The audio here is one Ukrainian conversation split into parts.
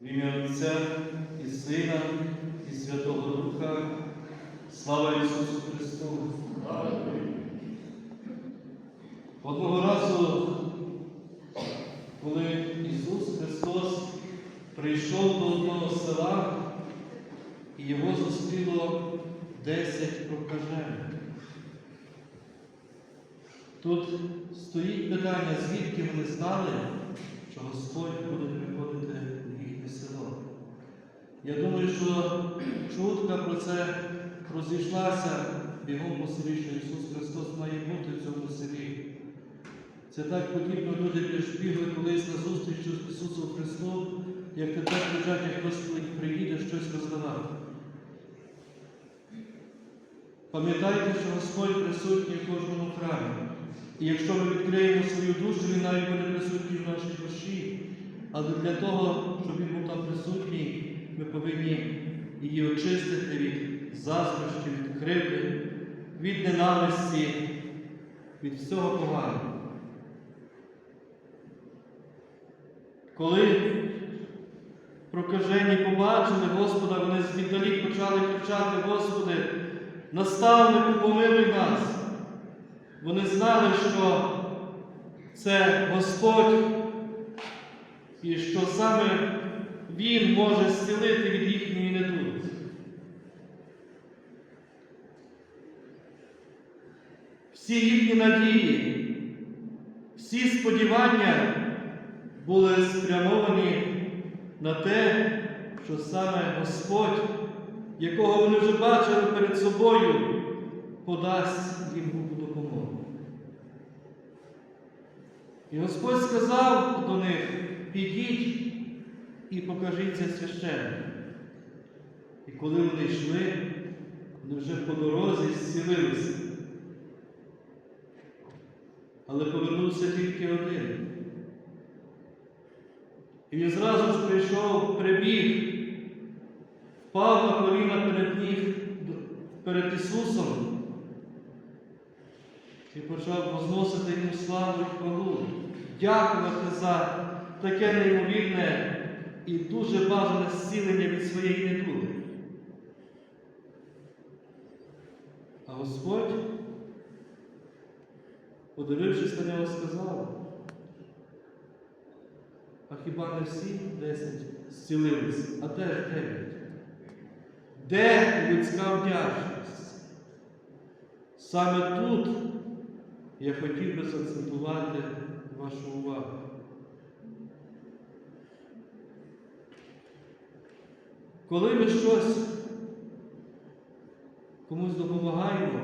В ім'я Отця і Сина, і Святого Духа. Слава Ісусу Христу! Одного разу, коли Ісус Христос прийшов до одного села, і його зустріло десять прокажених. Тут стоїть питання, звідки вони знали, що Господь буде приходити село. Я думаю, що чутка про це розійшлася бігом по селі, що Ісус Христос має бути в цьому селі. Це так подібно люди бігли колись на зустріч Ісусу Христу, як тепер лежать, як хтось приїде щось роздавати. Пам'ятайте, що Господь присутній в кожному храмі. І якщо ми відкриємо свою душу, Він навіть буде присутній в нашій душі. Але для того, щоб він був там присутній, ми повинні її очистити від заздрощів, від кривди, від ненависті, від всього поганого. Коли прокажені побачили Господа, вони звіддалік почали кричати, Господи, наставнику, помилуй нас. Вони знали, що це Господь і що саме Він може зцілити від їхньої недуги. Всі їхні надії, всі сподівання були спрямовані на те, що саме Господь, якого вони вже бачили перед собою, подасть їм Богу допомогу. І Господь сказав до них, підіть і покажіться священнику. І коли вони йшли, вони вже по дорозі зцілилися. Але повернувся тільки один. І він зразу ж прийшов, прибіг, впав на коліна перед ніг, перед Ісусом і почав возносити йому славу і хвалу, дякувати за таке неймовірне і дуже бажане зцілення від своєї недуги. А Господь, подивившись на нього, сказав, а хіба не всі десять зцілились, а де ж дев'ять? Де людська вдячність? Саме тут я хотів би закцентувати вашу увагу. Коли ми щось комусь допомагаємо,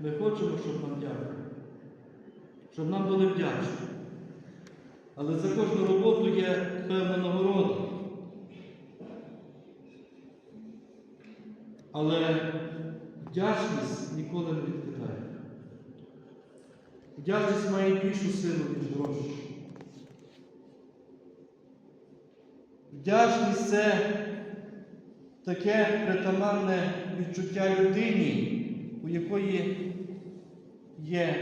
ми хочемо, щоб нам дякували, щоб нам були вдячні. Але за кожну роботу є певна нагорода. Але вдячність ніколи не відкидає. Вдячність має більшу силу, ніж гроші. Вдячність це таке притаманне відчуття людині, у якої є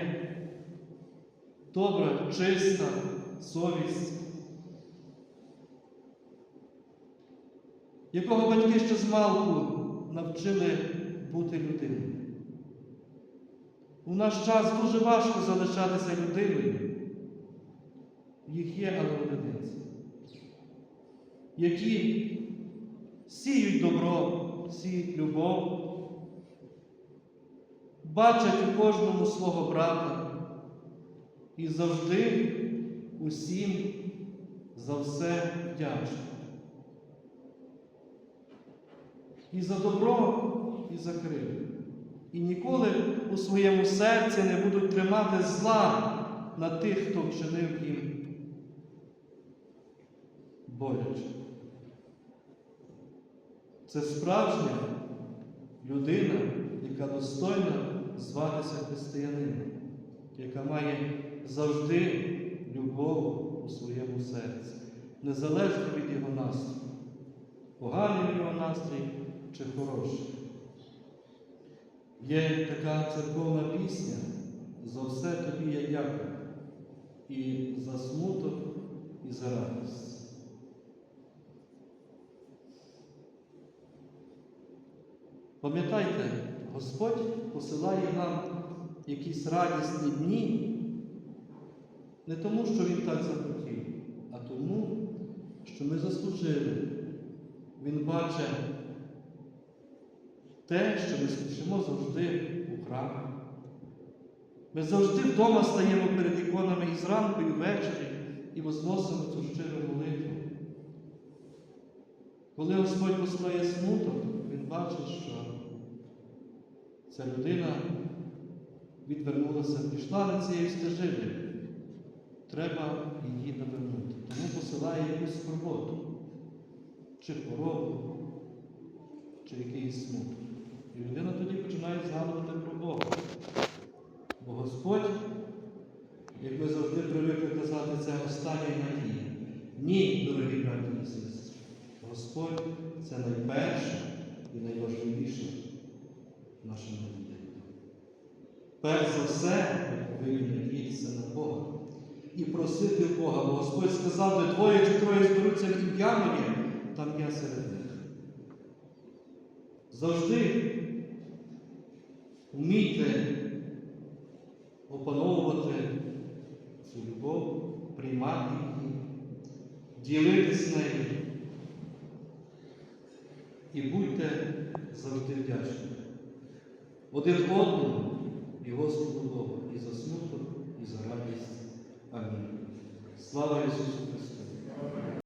добра, чиста совість, якого батьки ще з малку навчили бути людиною. У наш час дуже важко залишатися людиною. Їх є, але одиниці, які сіють добро, сіють любов, бачать у кожному свого брата і завжди усім за все вдячні. І за добро, і за кривду. І ніколи у своєму серці не будуть тримати зла на тих, хто вчинив їм боляче. Це справжня людина, яка достойна зватися християнином, яка має завжди любов у своєму серці, незалежно від його настрою, поганий його настрій чи хороший. Є така церковна пісня за все тобі я дякую, і за смуток, і за радість. Пам'ятайте, Господь посилає нам якісь радісні дні не тому, що Він так захотів, а тому, що ми заслужили. Він бачить те, що ми спішимо завжди у храм. Ми завжди вдома стаємо перед іконами і зранку, і ввечері, і возносимо цю щиру молитву. Коли Господь посилає смуток, бачить, що ця людина відвернулася, пішла на цією стежиною. Треба її навернути. Тому посилає якусь скорботу, чи хворобу, чи якийсь смуток. І людина тоді починає згадувати про Бога. Бо Господь, як ми завжди привикли казати, це остання надія. Ні, дорогі браті і сестри. Господь це найперше і найважливіше наша надія. Перш за все, ми повинні надіятися на Бога і просити Бога, бо Господь сказав, де двоє чи троє зберуться в ім'я моє, там я серед них. Завжди вмійте опановувати цю любов, приймати її, ділитись нею. І будьте завжди вдячні. Один одному і Господу Богу і за смуток, і за радість. Амінь. Слава Ісусу